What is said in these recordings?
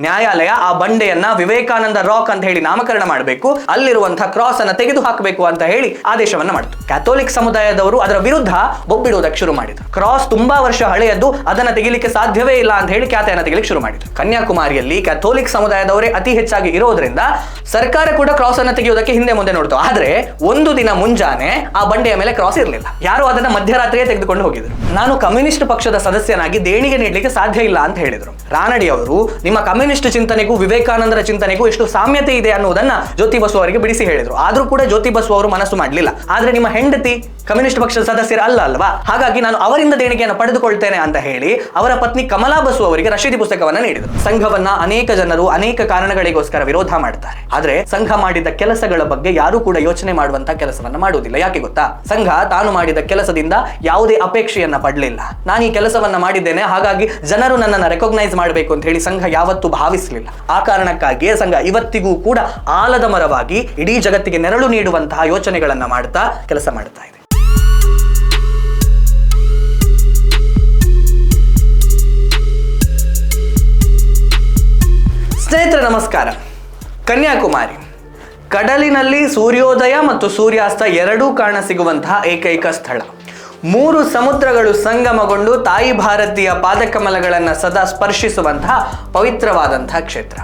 ನ್ಯಾಯಾಲಯ ಆ ಬಂಡೆಯನ್ನ ವಿವೇಕಾನಂದ ರಾಕ್ ಅಂತ ಹೇಳಿ ನಾಮಕರಣ ಮಾಡಬೇಕು. ಅಲ್ಲಿರುವಂತಹ ಕ್ರಾಸ್ ಅನ್ನ ತೆಗೆದು ಹಾಕಬೇಕು ಅಂತ ಹೇಳಿ ಆದೇಶವನ್ನ ಮಾಡಿತು. ಕ್ಯಾಥೋಲಿಕ್ ಸಮುದಾಯದವರು ಅದರ ವಿರುದ್ಧ ಬೊಬ್ಬಿಡುವುದಕ್ಕೆ ಶುರು ಮಾಡಿದ್ರು. ಕ್ರಾಸ್ ತುಂಬಾ ವರ್ಷ ಹಳೆಯದ್ದು, ಅದನ್ನ ತೆಗಿಲಿಕ್ಕೆ ಸಾಧ್ಯವೇ ಇಲ್ಲ ಅಂತ ಹೇಳಿ ಖ್ಯಾತೆಯನ್ನ ತೆಗಿಲಿಕ್ಕೆ ಶುರು ಮಾಡಿದ್ರು. ಕನ್ಯಾಕುಮಾರಿಯಲ್ಲಿ ಕ್ಯಾಥೋಲಿಕ್ ಸಮುದಾಯದವರೇ ಅತಿ ಹೆಚ್ಚಾಗಿ ಇರೋದ್ರಿಂದ ಸರ್ಕಾರ ಕೂಡ ಕ್ರಾಸ್ ಅನ್ನ ತೆಗೆಯುವುದಕ್ಕೆ ಹಿಂದೆ ಮುಂದೆ ನೋಡ್ತು. ಆದ್ರೆ ಒಂದು ದಿನ ಮುಂಜಾನೆ ಆ ಬಂಡೆಯ ಮೇಲೆ ಕ್ರಾಸ್ ಇರಲಿಲ್ಲ. ಯಾರು ಅದನ್ನ ಮಧ್ಯರಾತ್ರಿಯೇ ತೆಗೆದುಕೊಂಡು ಹೋಗಿದ್ರು. ನಾನು ಕಮ್ಯುನಿಸ್ಟ್ ಪಕ್ಷದ ಸದಸ್ಯನಾಗಿ ದೇಣಿಗೆ ನೀಡಲಿಕ್ಕೆ ಸಾಧ್ಯ ಇಲ್ಲ ಅಂತ ಹೇಳಿದ್ರು. ರಾನಡಿ ಅವರು ನಿಮ್ಮ ಕಮ್ಯುನಿಸ್ಟ್ ಚಿಂತನೆಗೂ, ವಿವೇಕಾನಂದರ ಚಿಂತನೆಗೂ ಎಷ್ಟು ಸಾಮ್ಯತೆ ಇದೆ ಅನ್ನೋದನ್ನ ಜ್ಯೋತಿ ಬಸು ಅವರಿಗೆ ಬಿಡಿಸಿ ಹೇಳಿದ್ರು. ಆದ್ರೂ ಕೂಡ ಜ್ಯೋತಿ ಬಸು ಅವರು ಮನಸ್ಸು ಮಾಡಲಿಲ್ಲ. ಆದ್ರೆ ನಿಮ್ಮ ಹೆಂಡತಿ ಕಮ್ಯುನಿಸ್ಟ್ ಪಕ್ಷದ ಸದಸ್ಯರ ಅಲ್ಲ ಅಲ್ವಾ? ಹಾಗಾಗಿ ನಾನು ಅವರಿಂದ ದೇಣಿಗೆಯನ್ನು ಪಡೆದುಕೊಳ್ತೇನೆ ಅಂತ ಹೇಳಿ ಅವರ ಪತ್ನಿ ಕಮಲಾ ಬಸು ಅವರಿಗೆ ರಶೀದಿ ಪುಸ್ತಕವನ್ನ ನೀಡಿದರು. ಸಂಘವನ್ನ ಅನೇಕ ಜನರು ಅನೇಕ ಕಾರಣಗಳಿಗೋಸ್ಕರ ವಿರೋಧ ಮಾಡ್ತಾರೆ. ಆದ್ರೆ ಸಂಘ ಮಾಡಿದ ಕೆಲಸಗಳ ಬಗ್ಗೆ ಯಾರು ಕೂಡ ಯೋಚನೆ ಮಾಡುವಂತ ಕೆಲಸವನ್ನ ಮಾಡುವುದಿಲ್ಲ. ಯಾಕೆ ಗೊತ್ತಾ? ಸಂಘ ತಾನು ಮಾಡಿದ ಕೆಲಸದಿಂದ ಯಾವುದೇ ಅಪೇಕ್ಷೆಯನ್ನ ಪಡಲಿಲ್ಲ. ನಾನು ಈ ಕೆಲಸವನ್ನ ಮಾಡಿದ್ದೇನೆ, ಹಾಗಾಗಿ ಜನರು ನನ್ನನ್ನು ರೆಕಗ್ನೈಸ್ ಮಾಡಬೇಕು ಅಂತ ಹೇಳಿ ಸಂಘ ಯಾವತ್ತೂ ಭಾವಿಸಲಿಲ್ಲ. ಆ ಕಾರಣಕ್ಕಾಗಿಯೇ ಸಂಘ ಇವತ್ತಿಗೂ ಕೂಡ ಆಲದ ಮರವಾಗಿ ಇಡೀ ಜಗತ್ತಿಗೆ ನೆರಳು ನೀಡುವಂತಹ ಯೋಚನೆಗಳನ್ನು ಮಾಡ್ತಾ ಕೆಲಸ ಮಾಡ್ತಾ ಇದೆ. ಸ್ನೇಹಿತರೆ, ನಮಸ್ಕಾರ. ಕನ್ಯಾಕುಮಾರಿ. ಕಡಲಿನಲ್ಲಿ ಸೂರ್ಯೋದಯ ಮತ್ತು ಸೂರ್ಯಾಸ್ತ ಎರಡೂ ಕಾಣ ಸಿಗುವಂತಹ ಏಕೈಕ ಸ್ಥಳ. ಮೂರು ಸಮುದ್ರಗಳು ಸಂಗಮಗೊಂಡು ತಾಯಿ ಭಾರತೀಯ ಪಾದಕಮಲಗಳನ್ನು ಸದಾ ಸ್ಪರ್ಶಿಸುವಂತಹ ಪವಿತ್ರವಾದಂತಹ ಕ್ಷೇತ್ರ.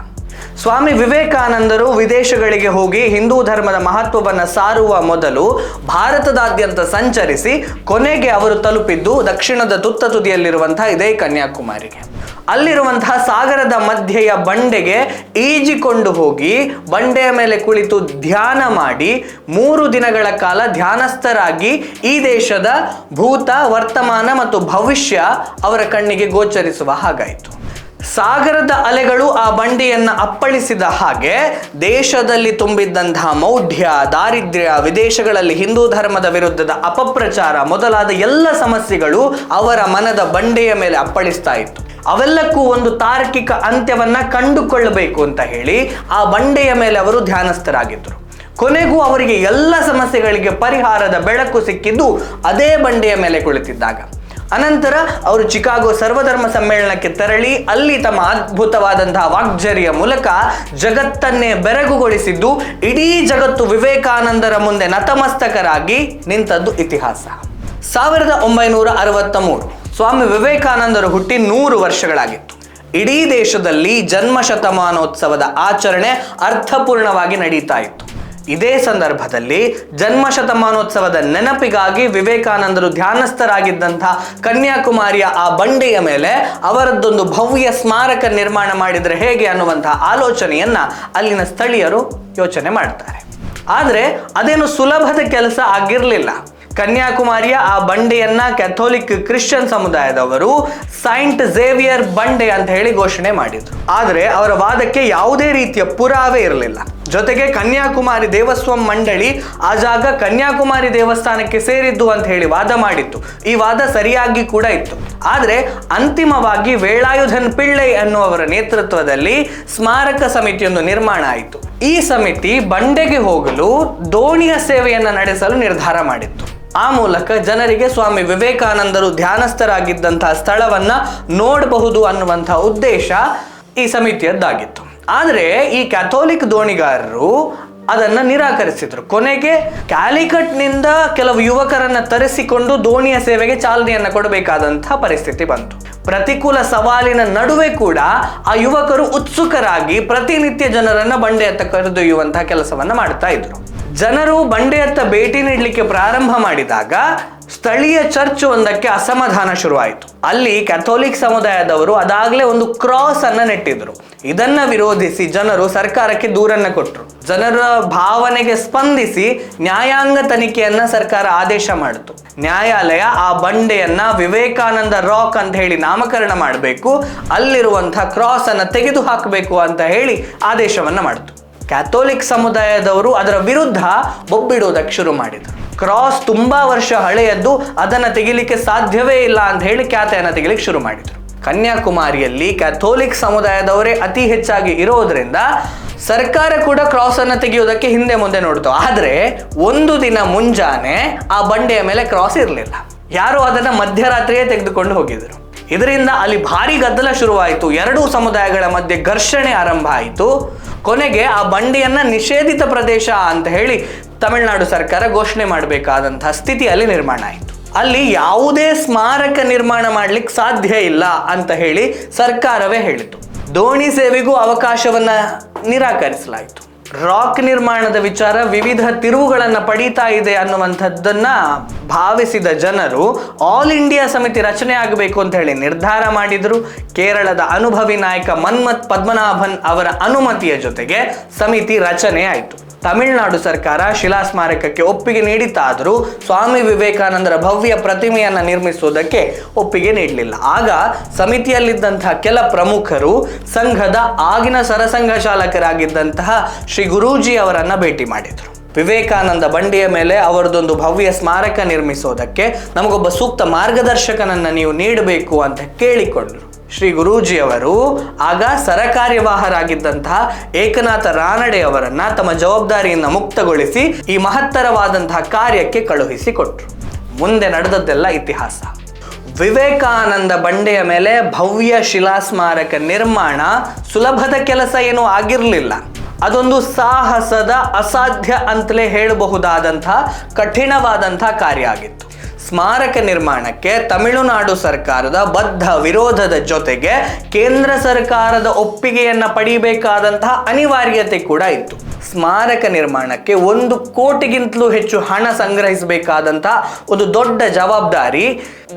ಸ್ವಾಮಿ ವಿವೇಕಾನಂದರು ವಿದೇಶಗಳಿಗೆ ಹೋಗಿ ಹಿಂದೂ ಧರ್ಮದ ಮಹತ್ವವನ್ನು ಸಾರುವ ಮೊದಲು ಭಾರತದಾದ್ಯಂತ ಸಂಚರಿಸಿ ಕೊನೆಗೆ ಅವರು ತಲುಪಿದ್ದು ದಕ್ಷಿಣದ ತುತ್ತ ತುದಿಯಲ್ಲಿರುವಂತಹ ಇದೇ ಕನ್ಯಾಕುಮಾರಿಗೆ. ಅಲ್ಲಿರುವಂತಹ ಸಾಗರದ ಮಧ್ಯೆಯ ಬಂಡೆಗೆ ಈಜಿಕೊಂಡು ಹೋಗಿ ಬಂಡೆಯ ಮೇಲೆ ಕುಳಿತು ಧ್ಯಾನ ಮಾಡಿ ಮೂರು ದಿನಗಳ ಕಾಲ ಧ್ಯಾನಸ್ಥರಾಗಿ ಈ ದೇಶದ ಭೂತ, ವರ್ತಮಾನ ಮತ್ತು ಭವಿಷ್ಯ ಅವರ ಕಣ್ಣಿಗೆ ಗೋಚರಿಸುವ ಹಾಗಾಯಿತು. ಸಾಗರದ ಅಲೆಗಳು ಆ ಬಂಡೆಯನ್ನು ಅಪ್ಪಳಿಸಿದ ಹಾಗೆ ದೇಶದಲ್ಲಿ ತುಂಬಿದ್ದಂತಹ ಮೌಢ್ಯ, ದಾರಿದ್ರ್ಯ, ವಿದೇಶಗಳಲ್ಲಿ ಹಿಂದೂ ಧರ್ಮದ ವಿರುದ್ಧದ ಅಪಪ್ರಚಾರ ಮೊದಲಾದ ಎಲ್ಲ ಸಮಸ್ಯೆಗಳು ಅವರ ಮನದ ಬಂಡೆಯ ಮೇಲೆ ಅಪ್ಪಳಿಸ್ತಾ ಇತ್ತು. ಅವೆಲ್ಲಕ್ಕೂ ಒಂದು ತಾರ್ಕಿಕ ಅಂತ್ಯವನ್ನ ಕಂಡುಕೊಳ್ಳಬೇಕು ಅಂತ ಹೇಳಿ ಆ ಬಂಡೆಯ ಮೇಲೆ ಅವರು ಧ್ಯಾನಸ್ಥರಾಗಿದ್ದರು. ಕೊನೆಗೂ ಅವರಿಗೆ ಎಲ್ಲ ಸಮಸ್ಯೆಗಳಿಗೆ ಪರಿಹಾರದ ಬೆಳಕು ಸಿಕ್ಕಿದ್ದು ಅದೇ ಬಂಡೆಯ ಮೇಲೆ ಕುಳಿತಿದ್ದಾಗ. ಅನಂತರ ಅವರು ಚಿಕಾಗೋ ಸರ್ವಧರ್ಮ ಸಮ್ಮೇಳನಕ್ಕೆ ತೆರಳಿ ಅಲ್ಲಿ ತಮ್ಮ ಅದ್ಭುತವಾದಂತಹ ವಾಗ್ಜರಿಯ ಮೂಲಕ ಜಗತ್ತನ್ನೇ ಬೆರಗುಗೊಳಿಸಿದ್ದು, ಇಡೀ ಜಗತ್ತು ವಿವೇಕಾನಂದರ ಮುಂದೆ ನತಮಸ್ತಕರಾಗಿ ನಿಂತದ್ದು ಇತಿಹಾಸ. ಸಾವಿರದ ಒಂಬೈನೂರ ಅರವತ್ತ ಮೂರು. ಸ್ವಾಮಿ ವಿವೇಕಾನಂದರು ಹುಟ್ಟಿ ನೂರು ವರ್ಷಗಳಾಗಿತ್ತು. ಇಡೀ ದೇಶದಲ್ಲಿ ಜನ್ಮ ಶತಮಾನೋತ್ಸವದ ಆಚರಣೆ ಅರ್ಥಪೂರ್ಣವಾಗಿ ನಡೀತಾ ಇತ್ತು. ಇದೇ ಸಂದರ್ಭದಲ್ಲಿ ಜನ್ಮ ಶತಮಾನೋತ್ಸವದ ನೆನಪಿಗಾಗಿ ವಿವೇಕಾನಂದರು ಧ್ಯಾನಸ್ಥರಾಗಿದ್ದಂಥ ಕನ್ಯಾಕುಮಾರಿಯ ಆ ಬಂಡೆಯ ಮೇಲೆ ಅವರದ್ದೊಂದು ಭವ್ಯ ಸ್ಮಾರಕ ನಿರ್ಮಾಣ ಮಾಡಿದರೆ ಹೇಗೆ ಅನ್ನುವಂತಹ ಆಲೋಚನೆಯನ್ನ ಅಲ್ಲಿನ ಸ್ಥಳೀಯರು ಯೋಚನೆ ಮಾಡ್ತಾರೆ. ಆದರೆ ಅದೇನು ಸುಲಭದ ಕೆಲಸ ಆಗಿರಲಿಲ್ಲ. ಕನ್ಯಾಕುಮಾರಿಯ ಆ ಬಂಡೆಯನ್ನ ಕ್ಯಾಥೋಲಿಕ್ ಕ್ರಿಶ್ಚಿಯನ್ ಸಮುದಾಯದವರು ಸೈಂಟ್ ಝೇವಿಯರ್ ಬಂಡೆ ಅಂತ ಹೇಳಿ ಘೋಷಣೆ ಮಾಡಿದ್ರು. ಆದರೆ ಅವರ ವಾದಕ್ಕೆ ಯಾವುದೇ ರೀತಿಯ ಪುರಾವೆ ಇರಲಿಲ್ಲ. ಜೊತೆಗೆ ಕನ್ಯಾಕುಮಾರಿ ದೇವಸ್ವಂ ಮಂಡಳಿ ಆ ಜಾಗ ಕನ್ಯಾಕುಮಾರಿ ದೇವಸ್ಥಾನಕ್ಕೆ ಸೇರಿದ್ದು ಅಂತ ಹೇಳಿ ವಾದ ಮಾಡಿತ್ತು. ಈ ವಾದ ಸರಿಯಾಗಿ ಕೂಡ ಇತ್ತು. ಆದರೆ ಅಂತಿಮವಾಗಿ ವೇಳಾಯುಧನ್ ಪಿಳ್ಳೈ ಅನ್ನುವರ ನೇತೃತ್ವದಲ್ಲಿ ಸ್ಮಾರಕ ಸಮಿತಿಯೊಂದು ನಿರ್ಮಾಣ ಆಯಿತು. ಈ ಸಮಿತಿ ಬಂಡೆಗೆ ಹೋಗಲು ದೋಣಿಯ ಸೇವೆಯನ್ನು ನಡೆಸಲು ನಿರ್ಧಾರ ಮಾಡಿತ್ತು. ಆ ಮೂಲಕ ಜನರಿಗೆ ಸ್ವಾಮಿ ವಿವೇಕಾನಂದರು ಧ್ಯಾನಸ್ಥರಾಗಿದ್ದಂತಹ ಸ್ಥಳವನ್ನ ನೋಡಬಹುದು ಅನ್ನುವಂತಹ ಉದ್ದೇಶ ಈ ಸಮಿತಿಯದ್ದಾಗಿತ್ತು. ಆದರೆ ಈ ಕ್ಯಾಥೋಲಿಕ್ ದೋಣಿಗಾರರು ಅದನ್ನು ನಿರಾಕರಿಸಿದ್ರು. ಕೊನೆಗೆ ಕ್ಯಾಲಿಕಟ್ನಿಂದ ಕೆಲವು ಯುವಕರನ್ನ ತರಿಸಿಕೊಂಡು ದೋಣಿಯ ಸೇವೆಗೆ ಚಾಲನೆಯನ್ನು ಕೊಡಬೇಕಾದಂತಹ ಪರಿಸ್ಥಿತಿ ಬಂತು. ಪ್ರತಿಕೂಲ ಸವಾಲಿನ ನಡುವೆ ಕೂಡ ಆ ಯುವಕರು ಉತ್ಸುಕರಾಗಿ ಪ್ರತಿನಿತ್ಯ ಜನರನ್ನು ಬಂಡೆಯತ್ತ ಕರೆದೊಯ್ಯುವಂತಹ ಕೆಲಸವನ್ನ ಮಾಡ್ತಾ ಇದ್ರು. ಜನರು ಬಂಡೆಯತ್ತ ಭೇಟಿ ನೀಡಲಿಕ್ಕೆ ಪ್ರಾರಂಭ ಮಾಡಿದಾಗ ಸ್ಥಳೀಯ ಚರ್ಚ್ ಒಂದಕ್ಕೆ ಅಸಮಾಧಾನ ಶುರುವಾಯಿತು. ಅಲ್ಲಿ ಕ್ಯಾಥೋಲಿಕ್ ಸಮುದಾಯದವರು ಅದಾಗಲೇ ಒಂದು ಕ್ರಾಸ್ ಅನ್ನ ನೆಟ್ಟಿದ್ರು. ಇದನ್ನ ವಿರೋಧಿಸಿ ಜನರು ಸರ್ಕಾರಕ್ಕೆ ದೂರನ್ನ ಕೊಟ್ಟರು ಜನರ ಭಾವನೆಗೆ ಸ್ಪಂದಿಸಿ ನ್ಯಾಯಾಂಗ ತನಿಖೆಯನ್ನ ಸರ್ಕಾರ ಆದೇಶ ಮಾಡಿತು. ನ್ಯಾಯಾಲಯ ಆ ಬಂಡೆಯನ್ನ ವಿವೇಕಾನಂದ ರಾಕ್ ಅಂತ ಹೇಳಿ ನಾಮಕರಣ ಮಾಡಬೇಕು ಅಲ್ಲಿರುವಂತಹ ಕ್ರಾಸ್ ಅನ್ನ ತೆಗೆದು ಹಾಕಬೇಕು ಅಂತ ಹೇಳಿ ಆದೇಶವನ್ನ ಮಾಡಿತು. ಕ್ಯಾಥೋಲಿಕ್ ಸಮುದಾಯದವರು ಅದರ ವಿರುದ್ಧ ಬೊಬ್ಬಿಡುವುದಕ್ಕೆ ಶುರು ಮಾಡಿದರು. ಕ್ರಾಸ್ ತುಂಬಾ ವರ್ಷ ಹಳೆಯದ್ದು, ಅದನ್ನು ತೆಗಿಲಿಕ್ಕೆ ಸಾಧ್ಯವೇ ಇಲ್ಲ ಅಂತ ಹೇಳಿ ಖ್ಯಾತೆಯನ್ನು ತೆಗಿಲಿಕ್ಕೆ ಶುರು ಮಾಡಿದರು. ಕನ್ಯಾಕುಮಾರಿಯಲ್ಲಿ ಕ್ಯಾಥೋಲಿಕ್ ಸಮುದಾಯದವರೇ ಅತಿ ಹೆಚ್ಚಾಗಿ ಇರೋದ್ರಿಂದ ಸರ್ಕಾರ ಕೂಡ ಕ್ರಾಸ್ ಅನ್ನು ತೆಗೆಯೋದಕ್ಕೆ ಹಿಂದೆ ಮುಂದೆ ನೋಡ್ತು. ಆದರೆ ಒಂದು ದಿನ ಮುಂಜಾನೆ ಆ ಬಂಡೆಯ ಮೇಲೆ ಕ್ರಾಸ್ ಇರಲಿಲ್ಲ. ಯಾರು ಅದನ್ನು ಮಧ್ಯರಾತ್ರಿಯೇ ತೆಗೆದುಕೊಂಡು ಹೋಗಿದ್ರು. ಇದರಿಂದ ಅಲ್ಲಿ ಭಾರಿ ಗದ್ದಲ ಶುರುವಾಯಿತು. ಎರಡೂ ಸಮುದಾಯಗಳ ಮಧ್ಯೆ ಘರ್ಷಣೆ ಆರಂಭ ಆಯಿತು. ಕೊನೆಗೆ ಆ ಬಂಡಿಯನ್ನ ನಿಷೇಧಿತ ಪ್ರದೇಶ ಅಂತ ಹೇಳಿ ತಮಿಳುನಾಡು ಸರ್ಕಾರ ಘೋಷಣೆ ಮಾಡಬೇಕಾದಂತಹ ಸ್ಥಿತಿಯಲ್ಲಿ ನಿರ್ಮಾಣ ಆಯಿತು. ಅಲ್ಲಿ ಯಾವುದೇ ಸ್ಮಾರಕ ನಿರ್ಮಾಣ ಮಾಡ್ಲಿಕ್ಕೆ ಸಾಧ್ಯ ಇಲ್ಲ ಅಂತ ಹೇಳಿ ಸರ್ಕಾರವೇ ಹೇಳಿತು. ದೋಣಿ ಸೇವೆಗೂ ಅವಕಾಶವನ್ನ ನಿರಾಕರಿಸಲಾಯಿತು. ರಾಕ್ ನಿರ್ಮಾಣದ ವಿಚಾರ ವಿವಿಧ ತಿರುವುಗಳನ್ನು ಪಡೀತಾ ಇದೆ ಅನ್ನುವಂಥದ್ದನ್ನ ಭಾವಿಸಿದ ಜನರು ಆಲ್ ಇಂಡಿಯಾ ಸಮಿತಿ ರಚನೆ ಆಗಬೇಕು ಅಂತ ಹೇಳಿ ನಿರ್ಧಾರ ಮಾಡಿದರು. ಕೇರಳದ ಅನುಭವಿ ನಾಯಕ ಮನ್ಮತ್ ಪದ್ಮನಾಭನ್ ಅವರ ಅನುಮತಿಯ ಜೊತೆಗೆ ಸಮಿತಿ ರಚನೆ ಆಯಿತು. ತಮಿಳುನಾಡು ಸರ್ಕಾರ ಶಿಲಾ ಸ್ಮಾರಕಕ್ಕೆ ಒಪ್ಪಿಗೆ ನೀಡಿತ್ತಾದರೂ ಸ್ವಾಮಿ ವಿವೇಕಾನಂದರ ಭವ್ಯ ಪ್ರತಿಮೆಯನ್ನು ನಿರ್ಮಿಸುವುದಕ್ಕೆ ಒಪ್ಪಿಗೆ ನೀಡಲಿಲ್ಲ. ಆಗ ಸಮಿತಿಯಲ್ಲಿದ್ದಂತಹ ಕೆಲ ಪ್ರಮುಖರು ಸಂಘದ ಆಗಿನ ಸರಸಂಘ ಚಾಲಕರಾಗಿದ್ದಂತಹ ಶ್ರೀ ಗುರೂಜಿ ಅವರನ್ನ ಭೇಟಿ ಮಾಡಿದರು. ವಿವೇಕಾನಂದ ಬಂಡಿಯ ಮೇಲೆ ಅವರದೊಂದು ಭವ್ಯ ಸ್ಮಾರಕ ನಿರ್ಮಿಸೋದಕ್ಕೆ ನಮಗೊಬ್ಬ ಸೂಕ್ತ ಮಾರ್ಗದರ್ಶಕನನ್ನು ನೀವು ನೀಡಬೇಕು ಅಂತ ಕೇಳಿಕೊಂಡರು. ಶ್ರೀ ಗುರೂಜಿಯವರು ಆಗ ಸರಕಾರ್ಯವಾಹರಾಗಿದ್ದಂತಹ ಏಕನಾಥ ರಾನಡೆ ಅವರನ್ನ ತಮ್ಮ ಜವಾಬ್ದಾರಿಯಿಂದ ಮುಕ್ತಗೊಳಿಸಿ ಈ ಮಹತ್ತರವಾದಂತಹ ಕಾರ್ಯಕ್ಕೆ ಕಳುಹಿಸಿಕೊಟ್ರು. ಮುಂದೆ ನಡೆದದ್ದೆಲ್ಲ ಇತಿಹಾಸ. ವಿವೇಕಾನಂದ ಬಂಡೆಯ ಮೇಲೆ ಭವ್ಯ ಶಿಲಾ ಸ್ಮಾರಕ ನಿರ್ಮಾಣ ಸುಲಭದ ಕೆಲಸ ಏನೂ ಆಗಿರಲಿಲ್ಲ. ಅದೊಂದು ಸಾಹಸದ ಅಸಾಧ್ಯ ಅಂತಲೇ ಹೇಳಬಹುದಾದಂತಹ ಕಠಿಣವಾದಂಥ ಕಾರ್ಯ ಆಗಿತ್ತು. ಸ್ಮಾರಕ ನಿರ್ಮಾಣಕ್ಕೆ ತಮಿಳುನಾಡು ಸರ್ಕಾರದ ಬದ್ಧ ವಿರೋಧದ ಜೊತೆಗೆ ಕೇಂದ್ರ ಸರ್ಕಾರದ ಒಪ್ಪಿಗೆಯನ್ನ ಪಡಿಬೇಕಾದಂತಹ ಅನಿವಾರ್ಯತೆ ಕೂಡ ಇತ್ತು. ಸ್ಮಾರಕ ನಿರ್ಮಾಣಕ್ಕೆ ಒಂದು ಕೋಟಿಗಿಂತಲೂ ಹೆಚ್ಚು ಹಣ ಸಂಗ್ರಹಿಸಬೇಕಾದಂತಹ ಒಂದು ದೊಡ್ಡ ಜವಾಬ್ದಾರಿ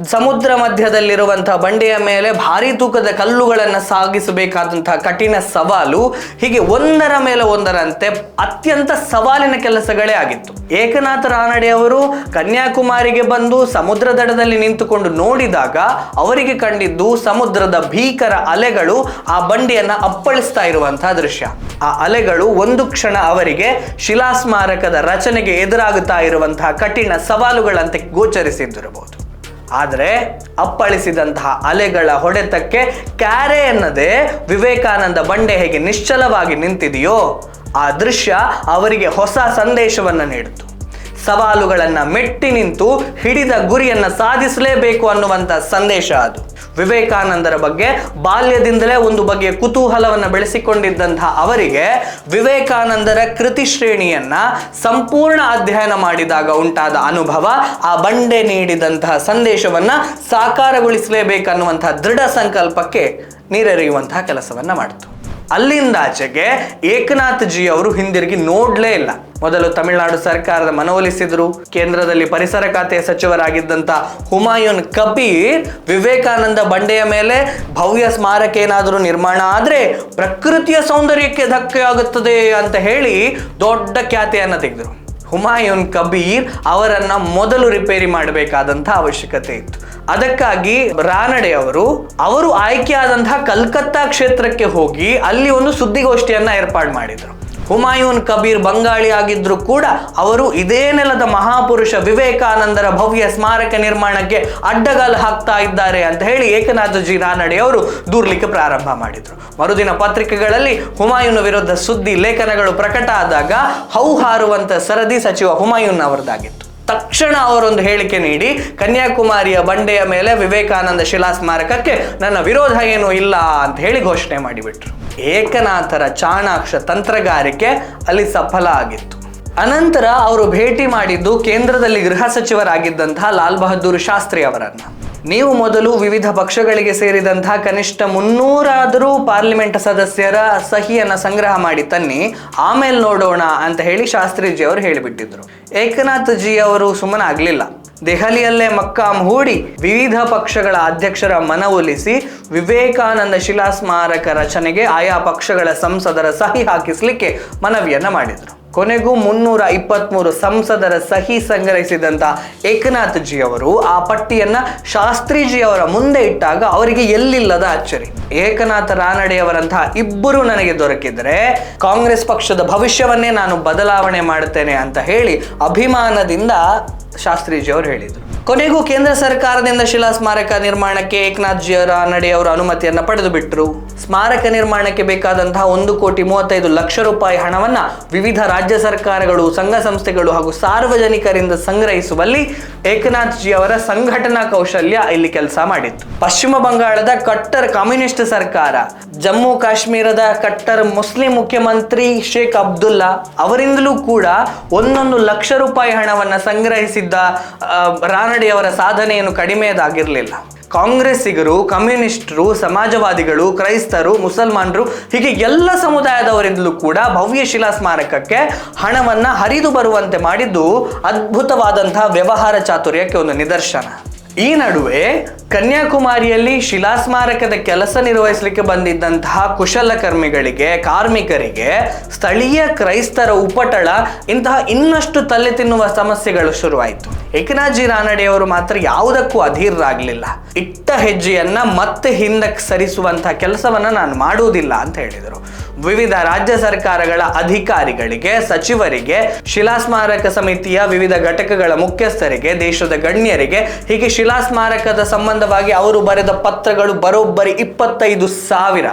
ಸಮುದ್ರ ಮಧ್ಯದಲ್ಲಿರುವಂತಹ ಬಂಡೆಯ ಮೇಲೆ ಭಾರಿ ತೂಕದ ಕಲ್ಲುಗಳನ್ನು ಸಾಗಿಸಬೇಕಾದಂತಹ ಕಠಿಣ ಸವಾಲು, ಹೀಗೆ ಒಂದರ ಮೇಲೆ ಒಂದರಂತೆ ಅತ್ಯಂತ ಸವಾಲಿನ ಕೆಲಸಗಳೇ ಆಗಿತ್ತು. ಏಕನಾಥ ರಾನಡೆ ಅವರು ಕನ್ಯಾಕುಮಾರಿಗೆ ಬಂದು ಸಮುದ್ರ ದಡದಲ್ಲಿ ನಿಂತುಕೊಂಡು ನೋಡಿದಾಗ ಅವರಿಗೆ ಕಂಡಿದ್ದು ಸಮುದ್ರದ ಭೀಕರ ಅಲೆಗಳು ಆ ಬಂಡಿಯನ್ನ ಅಪ್ಪಳಿಸ್ತಾ ಇರುವಂತಹ ದೃಶ್ಯ. ಆ ಅಲೆಗಳು ಒಂದು ಕ್ಷಣ ಅವರಿಗೆ ಶಿಲಾಸ್ಮಾರಕದ ರಚನೆಗೆ ಎದುರಾಗುತ್ತಾ ಇರುವಂತಹ ಕಠಿಣ ಸವಾಲುಗಳಂತೆ ಗೋಚರಿಸಿದ್ದಿರಬಹುದು. ಆದರೆ ಅಪ್ಪಳಿಸಿದಂತಹ ಅಲೆಗಳ ಹೊಡೆತಕ್ಕೆ ಕ್ಯಾರೆ ಎನ್ನದೆ ವಿವೇಕಾನಂದ ಬಂಡೆ ಹೇಗೆ ನಿಶ್ಚಲವಾಗಿ ನಿಂತಿದೆಯೋ ಆ ದೃಶ್ಯ ಅವರಿಗೆ ಹೊಸ ಸಂದೇಶವನ್ನು ನೀಡಿತು ಸವಾಲುಗಳನ್ನು ಮೆಟ್ಟಿ ನಿಂತು ಹಿಡಿದ ಗುರಿಯನ್ನು ಸಾಧಿಸಲೇಬೇಕು ಅನ್ನುವಂಥ ಸಂದೇಶ ಅದು. ವಿವೇಕಾನಂದರ ಬಗ್ಗೆ ಬಾಲ್ಯದಿಂದಲೇ ಒಂದು ಬಗೆಯ ಕುತೂಹಲವನ್ನು ಬೆಳೆಸಿಕೊಂಡಿದ್ದಂತಹ ಅವರಿಗೆ ವಿವೇಕಾನಂದರ ಕೃತಿ ಶ್ರೇಣಿಯನ್ನ ಸಂಪೂರ್ಣ ಅಧ್ಯಯನ ಮಾಡಿದಾಗ ಉಂಟಾದ ಅನುಭವ, ಆ ಬಂಡೆ ನೀಡಿದಂತಹ ಸಂದೇಶವನ್ನ ಸಾಕಾರಗೊಳಿಸಲೇಬೇಕನ್ನುವಂತಹ ದೃಢ ಸಂಕಲ್ಪಕ್ಕೆ ನೀರೆರೆಯುವಂತಹ ಕೆಲಸವನ್ನ ಮಾಡಿತು. ಅಲ್ಲಿಂದಾಚೆಗೆ ಏಕನಾಥ್ ಜಿ ಅವರು ಹಿಂದಿರುಗಿ ನೋಡ್ಲೇ ಇಲ್ಲ. ಮೊದಲು ತಮಿಳುನಾಡು ಸರ್ಕಾರದ ಮನವೊಲಿಸಿದ್ರು. ಕೇಂದ್ರದಲ್ಲಿ ಪರಿಸರ ಖಾತೆಯ ಸಚಿವರಾಗಿದ್ದಂತ ಹುಮಾಯೂನ್ ಕಬೀರ್ ವಿವೇಕಾನಂದ ಬಂಡೆಯ ಮೇಲೆ ಭವ್ಯ ಸ್ಮಾರಕ ಏನಾದರೂ ನಿರ್ಮಾಣ ಆದ್ರೆ ಪ್ರಕೃತಿಯ ಸೌಂದರ್ಯಕ್ಕೆ ಧಕ್ಕೆ ಆಗುತ್ತದೆ ಅಂತ ಹೇಳಿ ದೊಡ್ಡ ಖ್ಯಾತಿಯನ್ನ ತೆಗೆದರು. ಹುಮಾಯೂನ್ ಕಬೀರ್ ಅವರನ್ನ ಮೊದಲು ರಿಪೇರಿ ಮಾಡಬೇಕಾದಂತಹ ಅವಶ್ಯಕತೆ ಇತ್ತು. ಅದಕ್ಕಾಗಿ ರಾನಡೆ ಅವರು ಅವರು ಆಯ್ಕೆಯಾದಂತಹ ಕಲ್ಕತ್ತಾ ಕ್ಷೇತ್ರಕ್ಕೆ ಹೋಗಿ ಅಲ್ಲಿ ಒಂದು ಸುದ್ದಿಗೋಷ್ಠಿಯನ್ನ ಏರ್ಪಾಡು ಮಾಡಿದರು. ಹುಮಾಯೂನ್ ಕಬೀರ್ ಬಂಗಾಳಿ ಆಗಿದ್ರು ಕೂಡ ಅವರು ಇದೇ ನೆಲದ ಮಹಾಪುರುಷ ವಿವೇಕಾನಂದರ ಭವ್ಯ ಸ್ಮಾರಕ ನಿರ್ಮಾಣಕ್ಕೆ ಅಡ್ಡಗಾಲು ಹಾಕ್ತಾ ಇದ್ದಾರೆ ಅಂತ ಹೇಳಿ ಏಕನಾಥಜಿ ರಾನಡೆ ಅವರು ದೂರ್ಲಿಕ್ಕೆ ಪ್ರಾರಂಭ ಮಾಡಿದ್ರು. ಮರುದಿನ ಪತ್ರಿಕೆಗಳಲ್ಲಿ ಹುಮಾಯೂನ್ ವಿರುದ್ಧ ಸುದ್ದಿ ಲೇಖನಗಳು ಪ್ರಕಟ ಆದಾಗ ಹೌಹಾರುವಂತ ಸರದಿ ಸಚಿವ ಹುಮಾಯೂನ್ ಅವರದಾಗಿತ್ತು. ತಕ್ಷಣ ಅವರೊಂದು ಹೇಳಿಕೆ ನೀಡಿ, ಕನ್ಯಾಕುಮಾರಿಯ ಬಂಡೆಯ ಮೇಲೆ ವಿವೇಕಾನಂದ ಶಿಲಾ ಸ್ಮಾರಕಕ್ಕೆ ನನ್ನ ವಿರೋಧ ಏನೂ ಇಲ್ಲ ಅಂತ ಹೇಳಿ ಘೋಷಣೆ ಮಾಡಿಬಿಟ್ರು. ಏಕನಾಥರ ಚಾಣಾಕ್ಷ ತಂತ್ರಗಾರಿಕೆ ಅಲ್ಲಿ ಸಫಲ ಆಗಿತ್ತು. ಅನಂತರ ಅವರು ಭೇಟಿ ಮಾಡಿದ್ದು ಕೇಂದ್ರದಲ್ಲಿ ಗೃಹ ಸಚಿವರಾಗಿದ್ದಂತಹ ಲಾಲ್ ಬಹದ್ದೂರ್ ಶಾಸ್ತ್ರಿ ಅವರನ್ನ. ನೀವು ಮೊದಲು ವಿವಿಧ ಪಕ್ಷಗಳಿಗೆ ಸೇರಿದಂತಹ ಕನಿಷ್ಠ ಮುನ್ನೂರಾದರೂ ಪಾರ್ಲಿಮೆಂಟ್ ಸದಸ್ಯರ ಸಹಿಯನ್ನ ಸಂಗ್ರಹ ಮಾಡಿ ತನ್ನಿ, ಆಮೇಲೆ ನೋಡೋಣ ಅಂತ ಹೇಳಿ ಶಾಸ್ತ್ರಿಜಿ ಅವರು ಹೇಳಿಬಿಟ್ಟಿದ್ರು. ಏಕನಾಥ್ ಜಿ ಅವರು ಸುಮ್ಮನಾಗ್ಲಿಲ್ಲ. ದೆಹಲಿಯಲ್ಲೇ ಮಕ್ಕಾಂ ಹೂಡಿ ವಿವಿಧ ಪಕ್ಷಗಳ ಅಧ್ಯಕ್ಷರ ಮನವೊಲಿಸಿ ವಿವೇಕಾನಂದ ಶಿಲಾ ಸ್ಮಾರಕ ರಚನೆಗೆ ಆಯಾ ಪಕ್ಷಗಳ ಸಂಸದರ ಸಹಿ ಹಾಕಿಸಲಿಕ್ಕೆ ಮನವಿಯನ್ನ ಮಾಡಿದರು. ಕೊನೆಗೂ ಮುನ್ನೂರ ಇಪ್ಪತ್ಮೂರು ಸಂಸದರ ಸಹಿ ಸಂಗ್ರಹಿಸಿದಂಥ ಏಕನಾಥ್ ಜಿ ಅವರು ಆ ಪಟ್ಟಿಯನ್ನು ಶಾಸ್ತ್ರೀಜಿ ಅವರ ಮುಂದೆ ಇಟ್ಟಾಗ ಅವರಿಗೆ ಎಲ್ಲಿಲ್ಲದ ಅಚ್ಚರಿ. ಏಕನಾಥ ರಾನಡೆಯವರಂತಹ ಇಬ್ಬರು ನನಗೆ ದೊರಕಿದರೆ ಕಾಂಗ್ರೆಸ್ ಪಕ್ಷದ ಭವಿಷ್ಯವನ್ನೇ ನಾನು ಬದಲಾವಣೆ ಮಾಡುತ್ತೇನೆ ಅಂತ ಹೇಳಿ ಅಭಿಮಾನದಿಂದ ಶಾಸ್ತ್ರೀಜಿ ಅವರು ಹೇಳಿದರು. ಕೊನೆಗೂ ಕೇಂದ್ರ ಸರ್ಕಾರದಿಂದ ಶಿಲಾ ಸ್ಮಾರಕ ನಿರ್ಮಾಣಕ್ಕೆ ಏಕನಾಥ್ ಜಿ ನಡೆ ಅವರ ಅನುಮತಿಯನ್ನ ಪಡೆದು ಬಿಟ್ಟರು ಸ್ಮಾರಕ ನಿರ್ಮಾಣಕ್ಕೆ ಬೇಕಾದಂತಹ ಒಂದು ಕೋಟಿ ಮೂವತ್ತೈದು ಲಕ್ಷ ರೂಪಾಯಿ ಹಣವನ್ನ ವಿವಿಧ ರಾಜ್ಯ ಸರ್ಕಾರಗಳು ಸಂಘ ಸಂಸ್ಥೆಗಳು ಹಾಗೂ ಸಾರ್ವಜನಿಕರಿಂದ ಸಂಗ್ರಹಿಸುವಲ್ಲಿ ಏಕನಾಥ್ ಜಿ ಅವರ ಸಂಘಟನಾ ಕೌಶಲ್ಯ ಇಲ್ಲಿ ಕೆಲಸ ಮಾಡಿತ್ತು. ಪಶ್ಚಿಮ ಬಂಗಾಳದ ಕಟ್ಟರ್ ಕಮ್ಯುನಿಸ್ಟ್ ಸರ್ಕಾರ ಜಮ್ಮು ಕಾಶ್ಮೀರದ ಕಟ್ಟರ್ ಮುಸ್ಲಿಂ ಮುಖ್ಯಮಂತ್ರಿ ಶೇಖ್ ಅಬ್ದುಲ್ಲಾ ಅವರಿಂದಲೂ ಕೂಡ ಒಂದೊಂದು ಲಕ್ಷ ರೂಪಾಯಿ ಹಣವನ್ನ ಸಂಗ್ರಹಿಸಿದ್ದ ಆ, ರಾನಡೆಯವರ ಸಾಧನೆಯನ್ನು ಕಡಿಮೆಯದಾಗಿರಲಿಲ್ಲ. ಕಾಂಗ್ರೆಸ್ಸಿಗರು, ಕಮ್ಯುನಿಸ್ಟರು, ಸಮಾಜವಾದಿಗಳು, ಕ್ರೈಸ್ತರು, ಮುಸಲ್ಮಾನರು, ಹೀಗೆ ಎಲ್ಲ ಸಮುದಾಯದವರಿಂದಲೂ ಕೂಡ ಭವ್ಯ ಶಿಲಾ ಸ್ಮಾರಕಕ್ಕೆ ಹಣವನ್ನ ಹರಿದು ಬರುವಂತೆ ಮಾಡಿದ್ದು ಅದ್ಭುತವಾದಂತಹ ವ್ಯವಹಾರ ಚಾತುರ್ಯಕ್ಕೆ ಒಂದು ನಿದರ್ಶನ. ಈ ನಡುವೆ ಕನ್ಯಾಕುಮಾರಿಯಲ್ಲಿ ಶಿಲಾ ಸ್ಮಾರಕದ ಕೆಲಸ ನಿರ್ವಹಿಸಲಿಕ್ಕೆ ಬಂದಿದ್ದಂತಹ ಕುಶಲಕರ್ಮಿಗಳಿಗೆ ಕಾರ್ಮಿಕರಿಗೆ ಸ್ಥಳೀಯ ಕ್ರೈಸ್ತರ ಉಪಟಳ, ಇಂತಹ ಇನ್ನಷ್ಟು ತಲೆ ತಿನ್ನುವ ಸಮಸ್ಯೆಗಳು ಶುರುವಾಯಿತು. ಏಕನಾಥ್ ಜಿ ರಾನಡೆಯವರು ಮಾತ್ರ ಯಾವುದಕ್ಕೂ ಅಧೀರರಾಗಲಿಲ್ಲ. ಇಟ್ಟ ಹೆಜ್ಜೆಯನ್ನ ಮತ್ತೆ ಹಿಂದಕ್ಕೆ ಸರಿಸುವಂತಹ ಕೆಲಸವನ್ನ ನಾನು ಮಾಡುವುದಿಲ್ಲ ಅಂತ ಹೇಳಿದರು. ವಿವಿಧ ರಾಜ್ಯ ಸರ್ಕಾರಗಳ ಅಧಿಕಾರಿಗಳಿಗೆ, ಸಚಿವರಿಗೆ ಶಿಲಾ ಸ್ಮಾರಕ ಸಮಿತಿಯ ವಿವಿಧ ಘಟಕಗಳ ಮುಖ್ಯಸ್ಥರಿಗೆ, ದೇಶದ ಗಣ್ಯರಿಗೆ, ಹೀಗೆ ಶಿಲಾ ಸ್ಮಾರಕದ ಸಂಬಂಧವಾಗಿ ಅವರು ಬರೆದ ಪತ್ರಗಳು ಬರೋಬ್ಬರಿ ಇಪ್ಪತ್ತೈದು ಸಾವಿರ.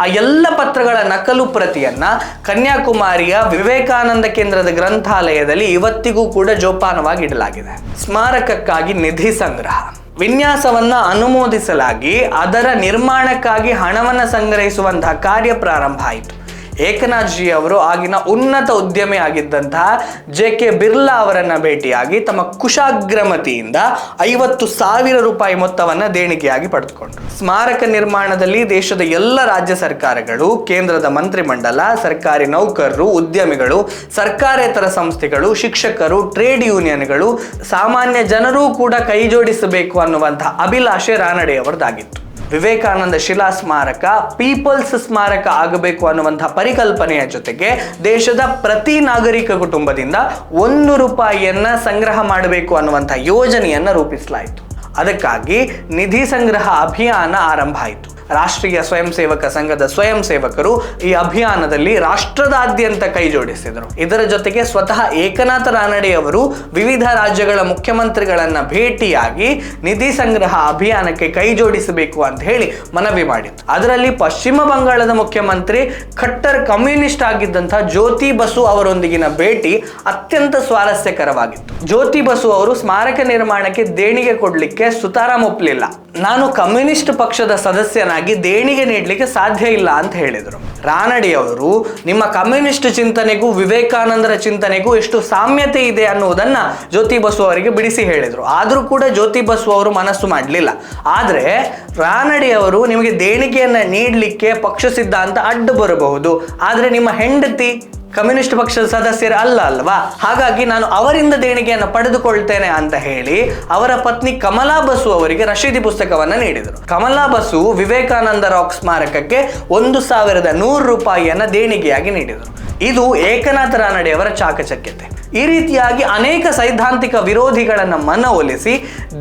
ಆ ಎಲ್ಲ ಪತ್ರಗಳ ನಕಲು ಪ್ರತಿಯನ್ನ ಕನ್ಯಾಕುಮಾರಿಯ ವಿವೇಕಾನಂದ ಕೇಂದ್ರದ ಗ್ರಂಥಾಲಯದಲ್ಲಿ ಇವತ್ತಿಗೂ ಕೂಡ ಜೋಪಾನವಾಗಿ ಇಡಲಾಗಿದೆ. ಸ್ಮಾರಕಕ್ಕಾಗಿ ನಿಧಿ ಸಂಗ್ರಹ. ವಿನ್ಯಾಸವನ್ನ ಅನುಮೋದಿಸಲಾಗಿ ಅದರ ನಿರ್ಮಾಣಕ್ಕಾಗಿ ಹಣವನ್ನು ಸಂಗ್ರಹಿಸುವಂತಹ ಕಾರ್ಯ ಪ್ರಾರಂಭ ಆಯಿತು. ಏಕನಾಥ್ ಜಿ ಅವರು ಆಗಿನ ಉನ್ನತ ಉದ್ಯಮಿ ಆಗಿದ್ದಂತಹ ಜೆ ಕೆ ಬಿರ್ಲಾ ಅವರನ್ನ ಭೇಟಿಯಾಗಿ ತಮ್ಮ ಕುಶಾಗ್ರಮತಿಯಿಂದ ಐವತ್ತು ಸಾವಿರ ರೂಪಾಯಿ ಮೊತ್ತವನ್ನ ದೇಣಿಗೆಯಾಗಿ ಪಡೆದುಕೊಂಡರು. ಸ್ಮಾರಕ ನಿರ್ಮಾಣದಲ್ಲಿ ದೇಶದ ಎಲ್ಲ ರಾಜ್ಯ ಸರ್ಕಾರಗಳು, ಕೇಂದ್ರದ ಮಂತ್ರಿಮಂಡಲ, ಸರ್ಕಾರಿ ನೌಕರರು, ಉದ್ಯಮಿಗಳು, ಸರ್ಕಾರೇತರ ಸಂಸ್ಥೆಗಳು, ಶಿಕ್ಷಕರು, ಟ್ರೇಡ್ ಯೂನಿಯನ್ಗಳು, ಸಾಮಾನ್ಯ ಜನರೂ ಕೂಡ ಕೈಜೋಡಿಸಬೇಕು ಅನ್ನುವಂತಹ ಅಭಿಲಾಷೆ ರಾನಡೆಯವರದಾಗಿತ್ತು. ವಿವೇಕಾನಂದ ಶಿಲಾ ಸ್ಮಾರಕ, ಪೀಪಲ್ಸ್ ಸ್ಮಾರಕ ಆಗಬೇಕು ಅನ್ನುವಂಥ ಪರಿಕಲ್ಪನೆಯ ಜೊತೆಗೆ ದೇಶದ ಪ್ರತಿ ನಾಗರಿಕ ಕುಟುಂಬದಿಂದ ಒಂದು ರೂಪಾಯಿಯನ್ನ ಸಂಗ್ರಹ ಮಾಡಬೇಕು ಅನ್ನುವಂಥ ಯೋಜನೆಯನ್ನು ರೂಪಿಸಲಾಯಿತು. ಅದಕ್ಕಾಗಿ ನಿಧಿ ಸಂಗ್ರಹ ಅಭಿಯಾನ ಆರಂಭ ಆಯಿತು. ರಾಷ್ಟ್ರೀಯ ಸ್ವಯಂ ಸೇವಕ ಸಂಘದ ಸ್ವಯಂ ಸೇವಕರು ಈ ಅಭಿಯಾನದಲ್ಲಿ ರಾಷ್ಟ್ರದಾದ್ಯಂತ ಕೈ ಜೋಡಿಸಿದರು. ಇದರ ಜೊತೆಗೆ ಸ್ವತಃ ಏಕನಾಥ ರಾನಡೆ ಅವರು ವಿವಿಧ ರಾಜ್ಯಗಳ ಮುಖ್ಯಮಂತ್ರಿಗಳನ್ನ ಭೇಟಿಯಾಗಿ ನಿಧಿ ಸಂಗ್ರಹ ಅಭಿಯಾನಕ್ಕೆ ಕೈ ಜೋಡಿಸಬೇಕು ಅಂತ ಹೇಳಿ ಮನವಿ ಮಾಡಿತ್ತು ಅದರಲ್ಲಿ ಪಶ್ಚಿಮ ಬಂಗಾಳದ ಮುಖ್ಯಮಂತ್ರಿ ಖಟ್ಟರ್ ಕಮ್ಯುನಿಸ್ಟ್ ಆಗಿದ್ದಂತಹ ಜ್ಯೋತಿ ಬಸು ಅವರೊಂದಿಗಿನ ಭೇಟಿ ಅತ್ಯಂತ ಸ್ವಾರಸ್ಯಕರವಾಗಿತ್ತು. ಜ್ಯೋತಿ ಬಸು ಅವರು ಸ್ಮಾರಕ ನಿರ್ಮಾಣಕ್ಕೆ ದೇಣಿಗೆ ಕೊಡ್ಲಿಕ್ಕೆ ಸುತಾರಾಮ್ ಒಪ್ಪಲಿಲ್ಲ. ನಾನು ಕಮ್ಯುನಿಸ್ಟ್ ಪಕ್ಷದ ಸದಸ್ಯನಾಗಿ ದೇಣಿಗೆ ನೀಡಲಿಕ್ಕೆ ಸಾಧ್ಯ ಇಲ್ಲ ಅಂತ ಹೇಳಿದರು. ಅವರು ನಿಮ್ಮ ಕಮ್ಯುನಿಸ್ಟ್ ಚಿಂತನೆಗೂ ವಿವೇಕಾನಂದರ ಚಿಂತನೆಗೂ ಎಷ್ಟು ಸಾಮ್ಯತೆ ಇದೆ ಅನ್ನುವುದನ್ನ ಜ್ಯೋತಿ ಬಸು ಅವರಿಗೆ ಬಿಡಿಸಿ ಹೇಳಿದರು. ಆದರೂ ಕೂಡ ಜ್ಯೋತಿ ಬಸು ಅವರು ಮನಸ್ಸು ಮಾಡಲಿಲ್ಲ. ಆದರೆ ಅವರು ನಿಮಗೆ ದೇಣಿಗೆಯನ್ನು ನೀಡಲಿಕ್ಕೆ ಪಕ್ಷ ಸಿದ್ಧಾಂತ ಅಡ್ಡು ಬರಬಹುದು. ಆದರೆ ನಿಮ್ಮ ಹೆಂಡತಿ ಕಮ್ಯುನಿಸ್ಟ್ ಪಕ್ಷದ ಸದಸ್ಯರು ಅಲ್ಲ ಅಲ್ವಾ? ಹಾಗಾಗಿ ನಾನು ಅವರಿಂದ ದೇಣಿಗೆಯನ್ನು ಪಡೆದುಕೊಳ್ತೇನೆ ಅಂತ ಹೇಳಿ ಅವರ ಪತ್ನಿ ಕಮಲಾ ಬಸು ಅವರಿಗೆ ರಶೀದಿ ಪುಸ್ತಕವನ್ನು ನೀಡಿದರು. ಕಮಲಾ ಬಸು ವಿವೇಕಾನಂದ ರಾಕ್ ಸ್ಮಾರಕಕ್ಕೆ ಒಂದು ಸಾವಿರದ ನೂರು ರೂಪಾಯಿಯನ್ನ ದೇಣಿಗೆಯಾಗಿ ನೀಡಿದರು. ಇದು ಏಕನಾಥ ರಾನಡೆಯವರ ಚಾಕಚಕ್ಯತೆ. ಈ ರೀತಿಯಾಗಿ ಅನೇಕ ಸೈದ್ಧಾಂತಿಕ ವಿರೋಧಿಗಳನ್ನ ಮನವೊಲಿಸಿ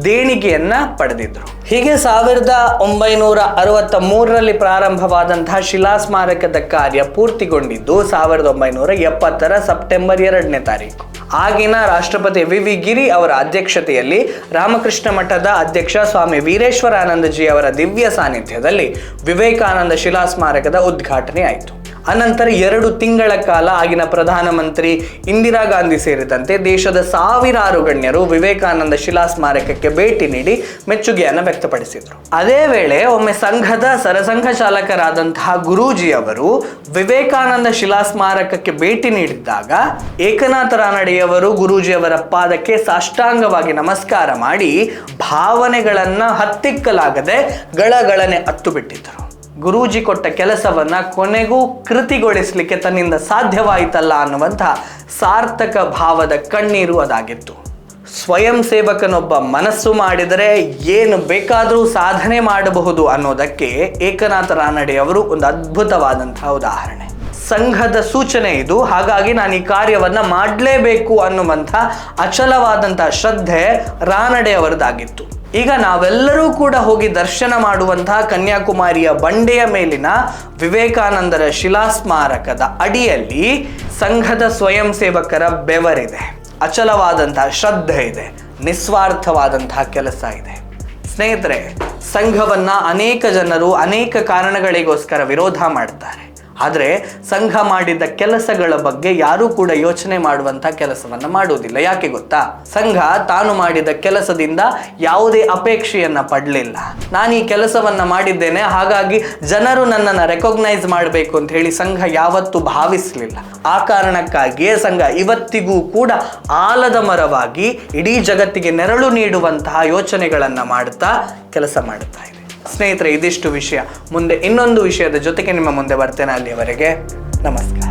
ದೇಣಿಗೆಯನ್ನ ಪಡೆದಿದ್ರು. ಹೀಗೆ ಸಾವಿರದ ಒಂಬೈನೂರ ಅರವತ್ತ ಮೂರರಲ್ಲಿ ಪ್ರಾರಂಭವಾದಂತಹ ಶಿಲಾ ಸ್ಮಾರಕದ ಕಾರ್ಯ ಪೂರ್ತಿಗೊಂಡಿದ್ದು ಸಾವಿರದ ಒಂಬೈನೂರ ಎಪ್ಪತ್ತರ ಸೆಪ್ಟೆಂಬರ್ ಎರಡನೇ ತಾರೀಕು. ಆಗಿನ ರಾಷ್ಟ್ರಪತಿ ವಿ ವಿ ಗಿರಿ ಅವರ ಅಧ್ಯಕ್ಷತೆಯಲ್ಲಿ ರಾಮಕೃಷ್ಣ ಮಠದ ಅಧ್ಯಕ್ಷ ಸ್ವಾಮಿ ವೀರೇಶ್ವರಾನಂದಜಿ ಅವರ ದಿವ್ಯ ಸಾನ್ನಿಧ್ಯದಲ್ಲಿ ವಿವೇಕಾನಂದ ಶಿಲಾ ಸ್ಮಾರಕದ ಉದ್ಘಾಟನೆ ಆಯಿತು ಅನಂತರ ಎರಡು ತಿಂಗಳ ಕಾಲ ಆಗಿನ ಪ್ರಧಾನಮಂತ್ರಿ ಇಂದಿರಾ ಗಾಂಧಿ ಸೇರಿದಂತೆ ದೇಶದ ಸಾವಿರಾರು ಗಣ್ಯರು ವಿವೇಕಾನಂದ ಶಿಲಾ ಸ್ಮಾರಕಕ್ಕೆ ಭೇಟಿ ನೀಡಿ ಮೆಚ್ಚುಗೆಯನ್ನು ವ್ಯಕ್ತಪಡಿಸಿದರು. ಅದೇ ವೇಳೆ ಒಮ್ಮೆ ಸಂಘದ ಸರಸಂಘ ಚಾಲಕರಾದಂತಹ ಗುರೂಜಿ ಅವರು ವಿವೇಕಾನಂದ ಶಿಲಾ ಸ್ಮಾರಕಕ್ಕೆ ಭೇಟಿ ನೀಡಿದ್ದಾಗ ಏಕನಾಥ ರಾನಡೆಯವರು ಗುರೂಜಿಯವರ ಪಾದಕ್ಕೆ ಸಾಷ್ಟಾಂಗವಾಗಿ ನಮಸ್ಕಾರ ಮಾಡಿ ಭಾವನೆಗಳನ್ನ ಹತ್ತಿಕ್ಕಲಾಗದೆ ಗಳಗಳನೆ ಅತ್ತು ಬಿಟ್ಟಿದ್ದರು ಗುರೂಜಿ ಕೊಟ್ಟ ಕೆಲಸವನ್ನ ಕೊನೆಗೂ ಕೃತಿಗೊಳಿಸಲಿಕ್ಕೆ ತನ್ನಿಂದ ಸಾಧ್ಯವಾಯಿತಲ್ಲ ಅನ್ನುವಂಥ ಸಾರ್ಥಕ ಭಾವದ ಕಣ್ಣೀರು ಅದಾಗಿತ್ತು. ಸ್ವಯಂ ಸೇವಕನೊಬ್ಬ ಮನಸ್ಸು ಮಾಡಿದರೆ ಏನು ಬೇಕಾದರೂ ಸಾಧನೆ ಮಾಡಬಹುದು ಅನ್ನೋದಕ್ಕೆ ಏಕನಾಥ ರಾನಡೆಯವರು ಒಂದು ಅದ್ಭುತವಾದಂತಹ ಉದಾಹರಣೆ. ಸಂಘದ ಸೂಚನೆ ಇದು. ಹಾಗಾಗಿ ನಾನು ಈ ಕಾರ್ಯವನ್ನ ಮಾಡಲೇಬೇಕು ಅನ್ನುವಂಥ ಅಚಲವಾದಂಥ ಶ್ರದ್ಧೆ ರಾನಡೆಯವರದಾಗಿತ್ತು. ಈಗ ನಾವೆಲ್ಲರೂ ಕೂಡ ಹೋಗಿ ದರ್ಶನ ಮಾಡುವಂತಹ ಕನ್ಯಾಕುಮಾರಿಯ ಬಂಡೆಯ ಮೇಲಿನ ವಿವೇಕಾನಂದರ ಶಿಲಾ ಸ್ಮಾರಕದ ಅಡಿಯಲ್ಲಿ ಸಂಘದ ಸ್ವಯಂ ಸೇವಕರ ಬೆವರಿದೆ. ಅಚಲವಾದಂತಹ ಶ್ರದ್ಧೆ ಇದೆ. ನಿಸ್ವಾರ್ಥವಾದಂತಹ ಕೆಲಸ ಇದೆ. ಸ್ನೇಹಿತರೆ, ಸಂಘವನ್ನ ಅನೇಕ ಜನರು ಅನೇಕ ಕಾರಣಗಳಿಗೋಸ್ಕರ ವಿರೋಧ ಮಾಡ್ತಾರೆ. ಆದರೆ ಸಂಘ ಮಾಡಿದ ಕೆಲಸಗಳ ಬಗ್ಗೆ ಯಾರೂ ಕೂಡ ಯೋಚನೆ ಮಾಡುವಂಥ ಕೆಲಸವನ್ನ ಮಾಡುವುದಿಲ್ಲ ಯಾಕೆ ಗೊತ್ತಾ? ಸಂಘ ತಾನು ಮಾಡಿದ ಕೆಲಸದಿಂದ ಯಾವುದೇ ಅಪೇಕ್ಷೆಯನ್ನು ಪಡಲಿಲ್ಲ. ನಾನು ಈ ಕೆಲಸವನ್ನ ಮಾಡಿದ್ದೇನೆ, ಹಾಗಾಗಿ ಜನರು ನನ್ನನ್ನು ರೆಕಗ್ನೈಸ್ ಮಾಡಬೇಕು ಅಂತ ಹೇಳಿ ಸಂಘ ಯಾವತ್ತೂ ಭಾವಿಸಲಿಲ್ಲ. ಆ ಕಾರಣಕ್ಕಾಗಿಯೇ ಸಂಘ ಇವತ್ತಿಗೂ ಕೂಡ ಆಲದ ಮರವಾಗಿ ಇಡೀ ಜಗತ್ತಿಗೆ ನೆರಳು ನೀಡುವಂತಹ ಯೋಚನೆಗಳನ್ನು ಮಾಡ್ತಾ ಕೆಲಸ ಮಾಡುತ್ತಾ ಇದೆ. ಸ್ನೇಹಿತರೆ ಇದಿಷ್ಟು ವಿಷಯ. ಮುಂದೆ ಇನ್ನೊಂದು ವಿಷಯದ ಜೊತೆಗೆ ನಿಮ್ಮ ಮುಂದೆ ಬರ್ತೇನೆ ಅಲ್ಲಿಯವರೆಗೆ ನಮಸ್ಕಾರ.